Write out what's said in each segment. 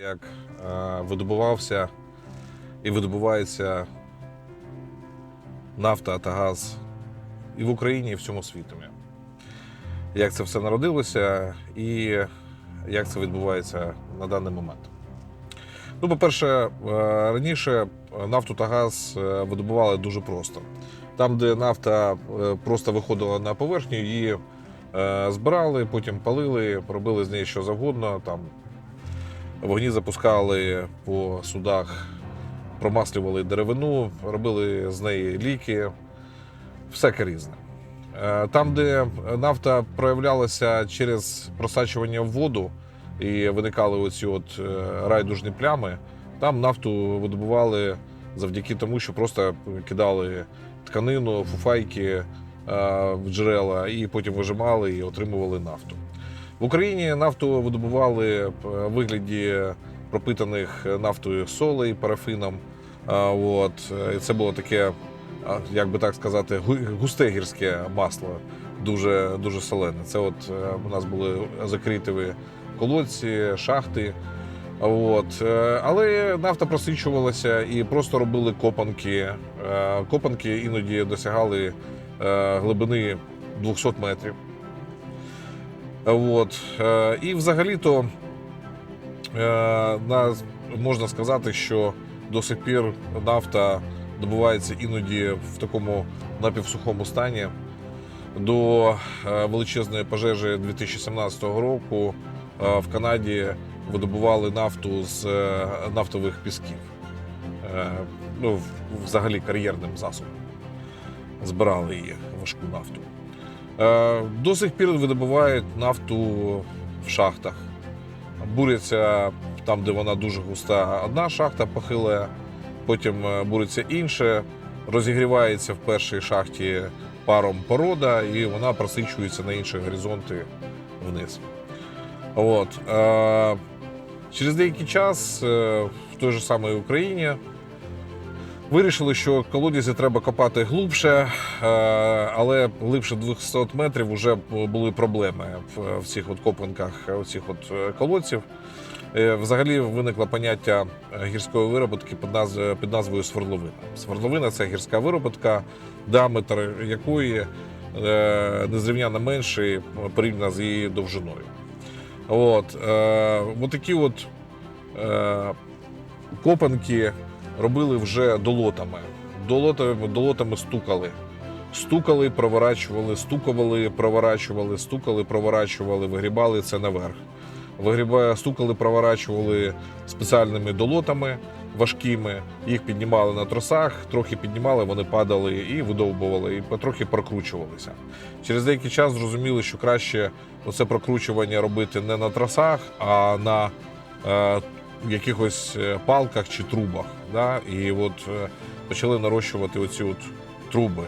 як е, видобувався і видобувається нафта та газ і в Україні, і в цьому світі. Як це все народилося і як це відбувається на даний момент. Ну, по-перше, е, раніше нафту та газ е, видобували дуже просто. Там, де нафта е, просто виходила на поверхню, її збирали, потім палили, робили з неї що завгодно. Там Вогні запускали по судах, промаслювали деревину, робили з неї ліки, всяке різне. Е, Там, де нафта проявлялася через просачування в воду і виникали оці от е, райдужні плями, там нафту видобували завдяки тому, що просто кидали тканину, фуфайки е, в джерела і потім вижимали і отримували нафту. В Україні нафту видобували в вигляді пропитаних нафтою солей, парафином. От. І це було таке, як би так сказати, гу- густе гірське масло, дуже, дуже солене. Це от е, у нас були закритові колодці, шахти. От. е, Але нафта просичувалася і просто робили копанки. Е, Копанки іноді досягали е, глибини 200 метрів. От. Е, І взагалі-то е, можна сказати, що до сих пір нафта добувається іноді в такому напівсухому стані. До е, величезної пожежі 2017 року в Канаді видобували нафту з нафтових пісків. Ну, взагалі кар'єрним засобом. Збирали її важку нафту. Е, До сих пір видобувають нафту в шахтах. Буряться там, де вона дуже густа, одна шахта похила, потім е, буриться інша, розігрівається в першій шахті паром порода, і вона просичується на інші горизонти вниз. От. Е, Через деякий час в той же самій Україні Вирішили, що колодязі треба копати глибше, е, але глибше 200 метрів вже були проблеми в, цих от копанках цих от е, колодців. Е, Взагалі виникло поняття гірської вироботки під, назв, під назвою свердловина. Свердловина це гірська вироботка, діаметр якої е, незрівняно менший порівняно з її довжиною. От, е, от е, копанки робили вже долотами. Долотами, долотами стукали. Стукали, проворачували, стукували, проворачували, стукали, проворачували, вигрібали це наверх. Вигрібає, стукали, проворачували спеціальними долотами важкими, їх піднімали на тросах, трохи піднімали, вони падали і видовбували, і потрохи прокручувалися. Через деякий час зрозуміли, що краще оце прокручування робити не на тросах, а на е, якихось е, палках чи трубах. Да? І от е, почали нарощувати оці от труби.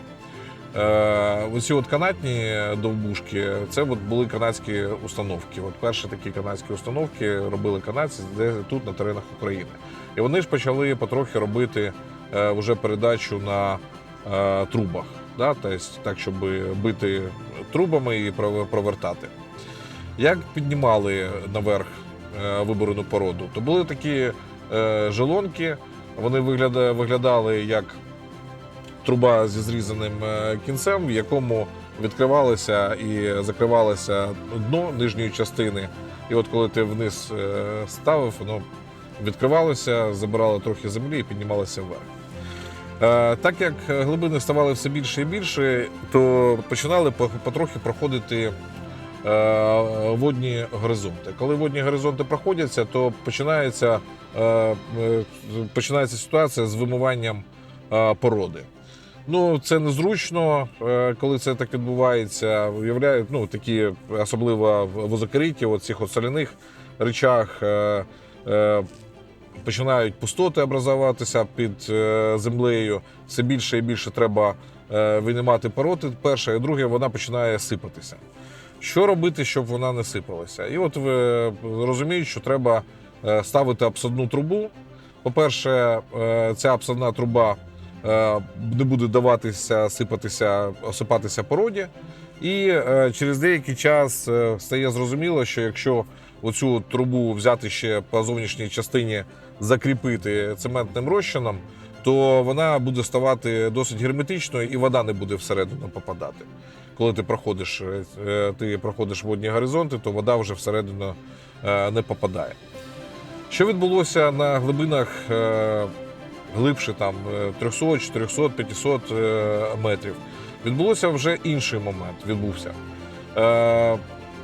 Е, оці от канатні довбушки, це от були канадські установки. От перші такі канадські установки робили канадці де тут на теренах України. І вони ж почали потрохи робити е, вже передачу на е, трубах, да? тобто, так, щоб бити трубами і пров- провертати. Як піднімали наверх виборену породу, то були такі е, желонки, вони вигляда- виглядали як труба зі зрізаним е, кінцем, в якому відкривалося і закривалося дно нижньої частини. І от коли ти вниз е, ставив, воно відкривалося, забирало трохи землі і піднімалося вверх. Е, Так як глибини ставали все більше і більше, то починали потрохи проходити е, водні горизонти. Коли водні горизонти проходяться, то починається, е, е, починається ситуація з вимиванням е, породи. Ну, це незручно, е, коли це так відбувається. Уявляють, ну, такі особливо в вузокориті, оцих от соляних речах. е, е, Починають пустоти образуватися під е, землею. Все більше і більше треба е, винімати породи. Перше, і друге, вона починає сипатися. Що робити, щоб вона не сипалася? І от ви розуміють, що треба е, ставити обсадну трубу. По-перше, е, ця обсадна труба е, не буде даватися сипатися, осипатися породі. І е, через деякий час е, стає зрозуміло, що якщо оцю трубу взяти ще по зовнішній частині, закріпити цементним розчином, то вона буде ставати досить герметичною і вода не буде всередину попадати. Коли ти проходиш, е, ти проходиш водні горизонти, то вода вже всередину е, не попадає. Що відбулося на глибинах е, глибше там е, 300, 400, 500 е, метрів? Відбулося вже інший момент. Відбувся. Е,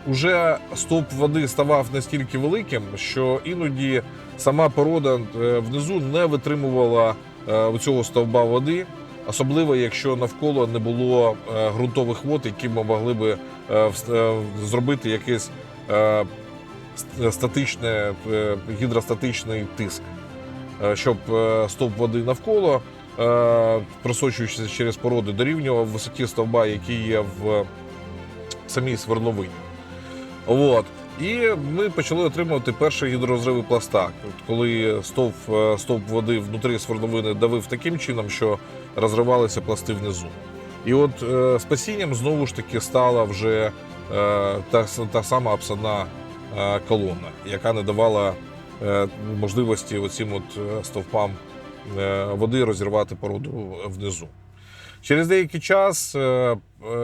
Уже стовп води ставав настільки великим, що іноді сама порода е, внизу не витримувала е, цього стовба води, особливо якщо навколо не було е, ґрунтових вод, які ми могли би е, е, зробити якийсь статичне, гідростатичний тиск, щоб стовп води навколо, просочуючись через породи, дорівнював висоті стовба, який є в самій свердловині. От. І ми почали отримувати перші гідрозриви пласта, коли стовп, стовп води внутрі свердловини давив таким чином, що розривалися пласти внизу. І от е, спасінням знову ж таки стала вже е, та, та сама обсадна е, колона, яка не давала е, можливості оцим от е, стовпам е, води розірвати породу внизу. Через деякий час е, е,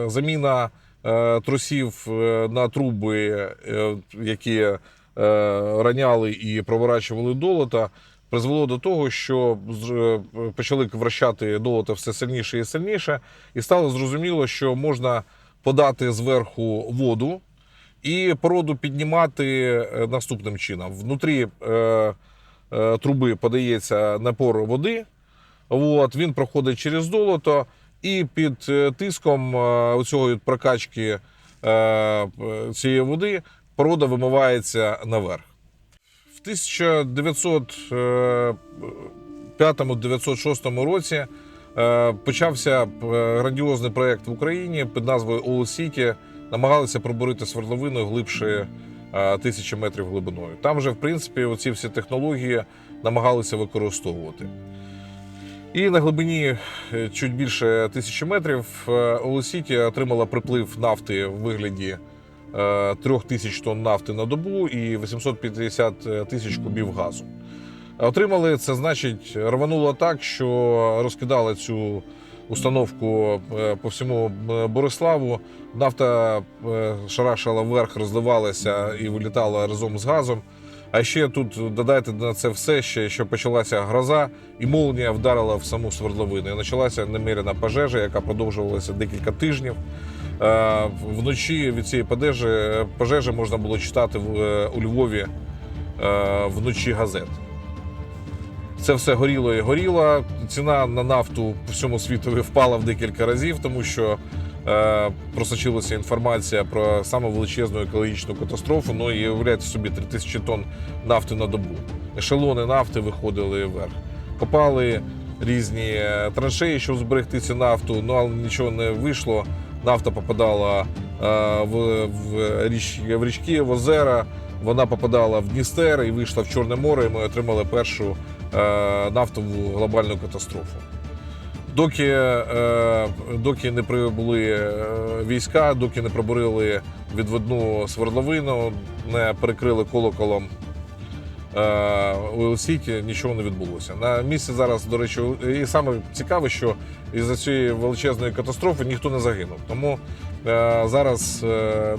заміна е, тросів е, на труби, е, які е, раняли і проворачували долота, призвело до того, що е, почали вращати долота все сильніше і сильніше, і стало зрозуміло, що можна подати зверху воду і породу піднімати е, наступним чином. Внутрі е, е, труби подається напор води, От, він проходить через долото, і під е, тиском е, цього прокачки е, цієї води порода вимивається наверх. В 1905-1906 році е, почався е, грандіозний проєкт в Україні під назвою City. Намагалися пробурити свердловину глибше е, тисячі метрів глибиною. Там вже, в принципі, оці всі технології намагалися використовувати. І на глибині е, чуть більше тисячі метрів Олесіті отримала приплив нафти в вигляді е, трьох тисяч тонн нафти на добу і 850 тисяч кубів газу. Отримали це, значить, рвануло так, що розкидали цю установку е, по всьому е, Бориславу. Нафта е, шарашила вверх, розливалася і вилітала разом з газом. А ще тут додайте на це все, ще що почалася гроза, і молнія вдарила в саму свердловину. І почалася неміряна пожежа, яка продовжувалася декілька тижнів. Е, Вночі від цієї пожежі, пожежі можна було читати е, у Львові е, вночі газет. Це все горіло і горіло. Ціна на нафту по всьому світу впала в декілька разів, тому що е, просочилася інформація про саме величезну екологічну катастрофу. Ну і уявляйте собі 3000 тонн нафти на добу. Ешелони нафти виходили вверх. Копали різні траншеї, щоб зберегти цю нафту, ну але нічого не вийшло. Нафта попадала е, в, в, річ, в річки, в озера. Вона попадала в Дністер і вийшла в Чорне море. І ми отримали першу е, нафтову глобальну катастрофу. Доки, е, доки не прибули війська, доки не пробурили відводну свердловину, не перекрили колоколом у Сіті, нічого не відбулося. На місці зараз, до речі, і саме цікаве, що із-за цієї величезної катастрофи ніхто не загинув. Тому е, зараз е,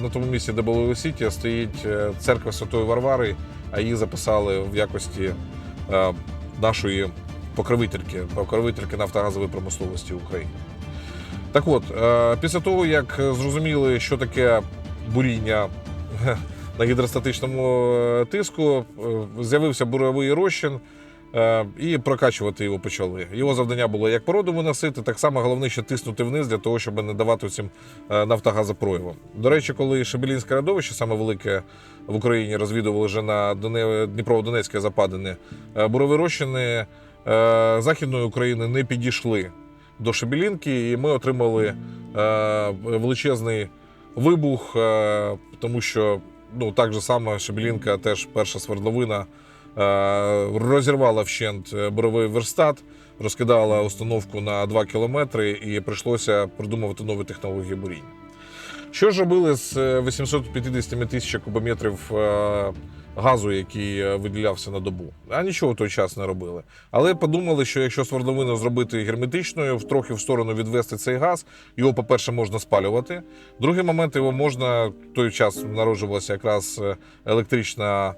на тому місці, де було Сіті, стоїть е, церква Святої Варвари, а її записали в якості е, нашої покровительки, покровительки нафтогазової промисловості України. Так от, е, після того, як зрозуміли, що таке буріння на гідростатичному е, тиску, е, з'явився буровий розчин. е, І прокачувати його почали. Його завдання було як породу виносити, так само головне ще тиснути вниз для того, щоб не давати цим нафтогазопроявам. До речі, коли Шебелінське радовище, саме велике в Україні, розвідували вже на Доне... Дніпро-Донецьке западини, бурові розчини Західної України не підійшли до Шебелінки, і ми отримали величезний вибух, тому що ну, так же само Шебелінка, теж перша свердловина, е, розірвала вщент буровий верстат, розкидала установку на 2 кілометри і прийшлося придумувати нові технології буріння. Що ж робили з е, 850 тисяч кубометрів е, газу, який е, виділявся на добу? А нічого в той час не робили. Але подумали, що якщо свердловину зробити герметичною, трохи в сторону відвести цей газ, його, по-перше, можна спалювати. Другий момент його можна в той час народжувалася якраз е, електрична.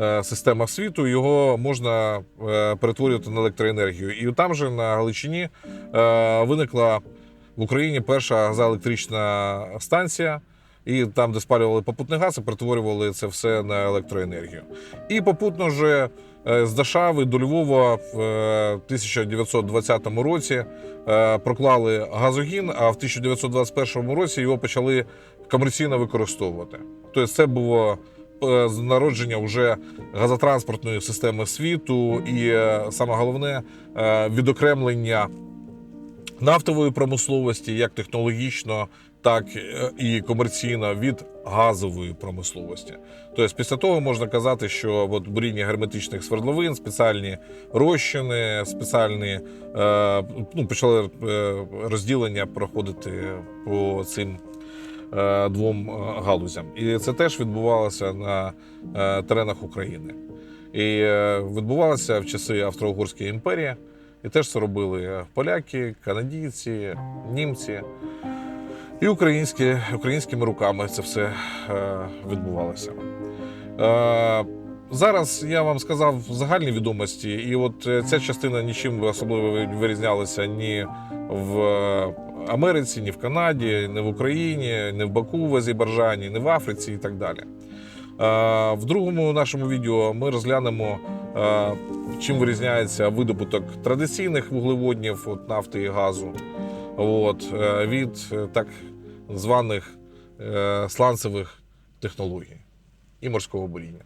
е, Система світу його можна е, перетворювати на електроенергію. І там же на Галичині е, виникла в Україні перша газоелектрична станція, і там, де спалювали попутний газ, і перетворювали це все на електроенергію. І попутно вже е, з Дашави до Львова в е, 1920 році е, проклали газогін, а в 1921 році його почали комерційно використовувати. Тобто це було е, народження вже газотранспортної системи світу, і е, саме головне е, відокремлення нафтової промисловості, як технологічно, так е, і комерційно від газової промисловості. Тобто, після того можна казати, що от буріння герметичних свердловин, спеціальні розчини, спеціальні е, ну, почали е, розділення проходити по цим е, двом галузям. І це теж відбувалося на теренах України. І відбувалося в часи Австро-Угорської імперії. І теж це робили поляки, канадійці, німці. І українські, українськими руками це все е, відбувалося. Е, зараз я вам сказав загальні відомості, і от е, ця частина нічим особливо вирізнялася ні в Америці, ні в Канаді, ні в Україні, ні в Баку, в Азербайджані, ні в Африці і так далі. В другому нашому відео ми розглянемо, чим вирізняється видобуток традиційних вуглеводнів, от нафти і газу, от, е, від е, так званих е, сланцевих технологій і морського буріння.